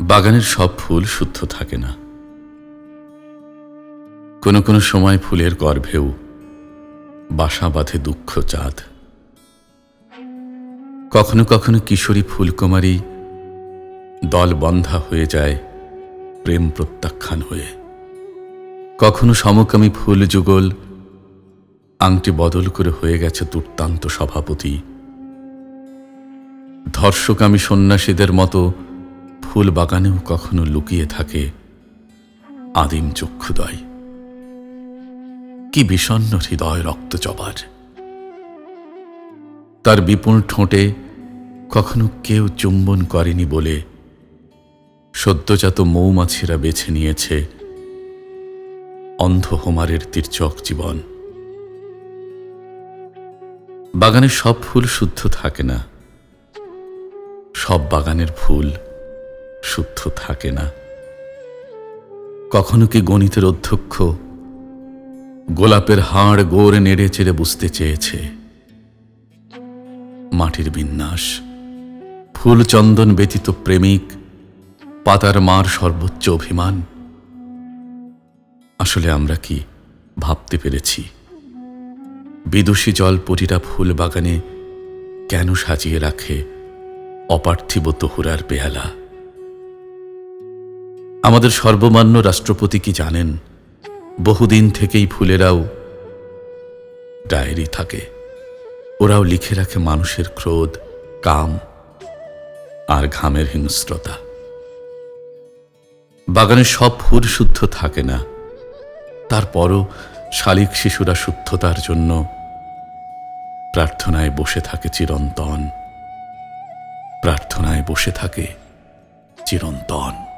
বাগানের সব ফুল শুদ্ধ থাকে না। কোনো কোনো সময় ফুলের গর্ভেও বাসা বাঁধে দুঃখ চাঁদ। কখনো কখনো কিশোরী ফুলকুমারী দল বন্ধা হয়ে যায় প্রেম প্রত্যাখ্যান হয়ে। কখনো সমকামী ফুল যুগল আংটি বদল করে হয়ে গেছে দুর্দান্ত সভাপতি। ধর্ষকামী সন্ন্যাসীদের মতো ফুল বাগানেও কখনো লুকিয়ে থাকে আদিম চক্ষুদয়। কি বিষণ্ন হৃদয় রক্ত জবার তার বিপুল ঠোঁটে কখনো কেউ চুম্বন করেনি বলে সদ্যজাত মৌমাছিরা বেছে নিয়েছে অন্ধ হোমারের তীর্চক জীবন। বাগানে সব ফুল শুদ্ধ থাকে না। সব বাগানের ফুল শুদ্ধ থাকে না। কখনো কি গণিতের অধ্যক্ষ গোলাপের হাড় গোড়ে নেড়ে চেড়ে বুঝতে চেয়েছে? মাটির বিন্যাস, ফুল চন্দন ব্যতীত প্রেমিক, পাতার মার সর্বোচ্চ অভিমান। আসলে আমরা কি ভাবতে পেরেছি? বিদুষী জল জলপটিরা ফুল বাগানে কেন সাজিয়ে রাখে অপার্থিব তহুরার পেয়ালা আমাদের সর্বমান্য রাষ্ট্রপতি কি জানেন? বহুদিন থেকেই ফুলেরাও ডায়েরি থাকে। ওরাও লিখে রাখে মানুষের ক্রোধ, কাম আর ঘামের হিংস্রতা। বাগানে সব ফুল শুদ্ধ থাকে না। তারপরও শালিক শিশুরা শুদ্ধতার জন্য প্রার্থনায় বসে থাকে চিরন্তন। প্রার্থনায় বসে থাকে চিরন্তন।